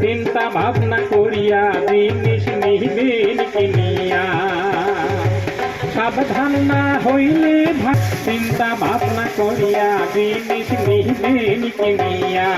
চিন্তা ভাবনা করিয়া জিনিস নিবেন কিনিয়া। সাবধান না হইলে চিন্তা ভাবনা করিয়া জিনিস নিবেন কিনিয়া।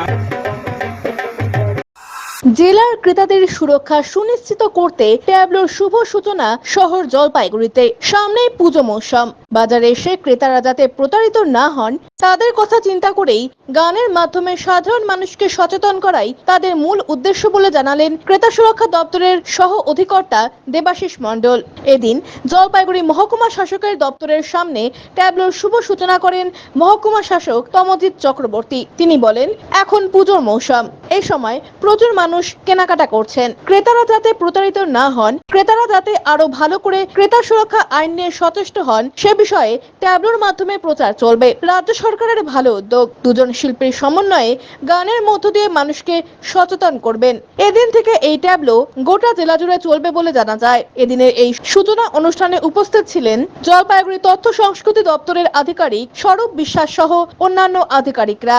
জেলার ক্রেতাদের সুরক্ষা সুনিশ্চিত করতে ট্যাবলোর শুভ সূচনা শহর জলপাইগুড়িতে। সামনে পুজো মৌসুম। বাজারে এসে ক্রেতারা যাতে প্রতারিত না হন, তাদের কথা চিন্তা করেই গানের মাধ্যমে সাধারণ মানুষকে সচেতন করাই তাদের মূল উদ্দেশ্য বলে জানালেন ক্রেতা সুরক্ষা দপ্তরের সহ অধিকর্তা দেবাশিস মণ্ডল। এদিন জলপাইগুড়ি মহকুমা শাসকের দপ্তরের সামনে ট্যাবলোর শুভ সূচনা করেন মহকুমা শাসক তমজিৎ চক্রবর্তী। তিনি বলেন, এখন পুজোর মৌসুম। এই সময় প্রচুর মানুষ কেনাকাটা করছেন। ক্রেতারা যাতে প্রতারিত না হন, ক্রেতারা যাতে আরও ভালো করে ক্রেতা সুরক্ষা আইন নিয়ে সচেষ্ট হন, সে বিষয়ে ট্যাবলোর মাধ্যমে প্রচার চলবে। রাজ্য সরকারের ভালো উদ্যোগ, দুজন শিল্পীর সমন্বয়ে গানের মধ্য দিয়ে মানুষকে সচেতন করবেন। এদিন থেকে এই ট্যাবলো গোটা জেলা জুড়ে চলবে বলে জানা যায়। এদিনের এই সূচনা অনুষ্ঠানে উপস্থিত ছিলেন জলপাইগুড়ি তথ্য সংস্কৃতি দপ্তরের আধিকারিক স্বরূপ বিশ্বাস সহ অন্যান্য আধিকারিকরা।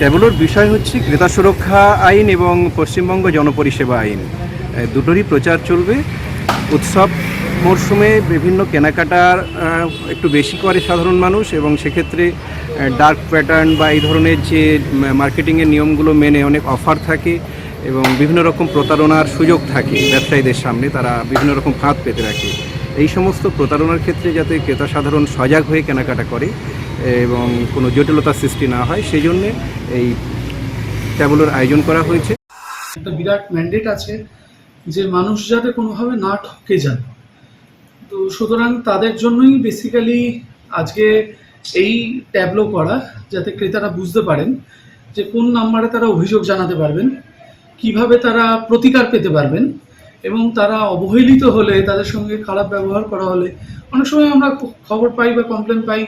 ট্যাবলোর বিষয় হচ্ছে ক্রেতা সুরক্ষা আইন এবং পশ্চিমবঙ্গ জনপরিষেবা আইন। দুটোরই প্রচার চলবে। উৎসব মরশুমে বিভিন্ন কেনাকাটার একটু বেশি করে সাধারণ মানুষ এবং সেক্ষেত্রে ডার্ক প্যাটার্ন বা এই ধরনের যে মার্কেটিংয়ের নিয়মগুলো মেনে অনেক অফার থাকে এবং বিভিন্ন রকম প্রতারণার সুযোগ থাকে ব্যবসায়ীদের সামনে, তারা বিভিন্ন রকম ফাঁদ পেতে রাখে। এই সমস্ত প্রতারণার ক্ষেত্রে যাতে ক্রেতা সাধারণ সজাগ হয়ে কেনাকাটা করে এবং কোনো জটিলতার সৃষ্টি না হয়, সেই জন্যে এই ট্যাবলোর আয়োজন করা হয়েছে। একটা বিরাট ম্যান্ডেট আছে যে মানুষ যাতে কোনোভাবে না ঠকে যান। তো সুতরাং তাদের জন্যই বেসিক্যালি আজকে এই ট্যাবলো করা, যাতে ক্রেতারা বুঝতে পারেন যে কোন নাম্বারে তারা অভিযোগ জানাতে পারবেন, কীভাবে তারা প্রতিকার পেতে পারবেন এবং তারা অবহেলিত হলে, তাদের সঙ্গে খারাপ ব্যবহার করা হলে, অনেক সময় আমরা খবর পাই বা কমপ্লেন পাই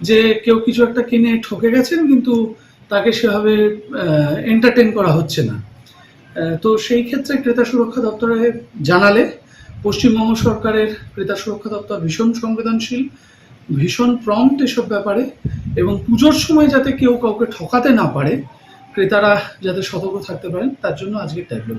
যে কেউ কিছু একটা কিনে ঠকে গেছেন, কিন্তু তাকে সেভাবে এন্টারটেন করা হচ্ছে না। তো সেই ক্ষেত্রে ক্রেতা সুরক্ষা দপ্তরে জানালে পশ্চিমবঙ্গ সরকারের ক্রেতা সুরক্ষা দপ্তর ভীষণ সংবেদনশীল, ভীষণ প্রম্পট এসব ব্যাপারে, এবং পুজোর সময় যাতে কেউ কাউকে ঠকাতে না পারে, ক্রেতারা যাতে সতর্ক থাকতে পারেন, তার জন্য আজকে ট্যাবলো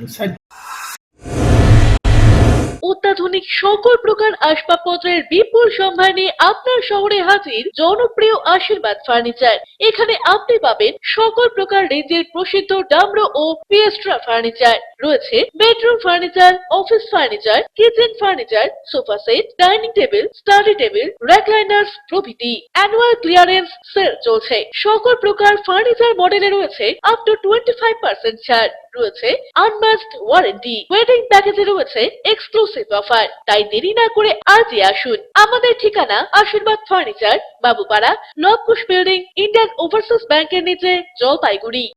অত্যাধুনিক সকল প্রকার আসবাবপত্রের বিপুল সম্ভার নিয়ে আপনার শহরে হাজির জনপ্রিয় আশীর্বাদ ফার্নিচার। এখানে আপনি পাবেন সকল প্রকার রেঞ্জের প্রসিদ্ধ ডামরো ও পিয়েস্ট্রা ফার্নিচার। রয়েছে bedroom furniture, office furniture, kitchen furniture, sofa set, dining table, study table recliners প্রভৃতি। অ্যানুয়াল ক্লিয়ারেন্স সেল চলছে। সকল প্রকার ফার্নিচার মডেলে রয়েছে up to twenty five percent ছাড়। রয়েছে আনমাস্ট ওয়ারেন্টি ওয়েডিং প্যাকেজে রয়েছে এক্সক্লুসিভ অফার তাই দেরি না করে আজই আসুন। আমাদের ঠিকানা Ashirbad furniture, Babupara, Nabakush building, Indian overseas ব্যাংকের নিচে, জলপাইগুড়ি।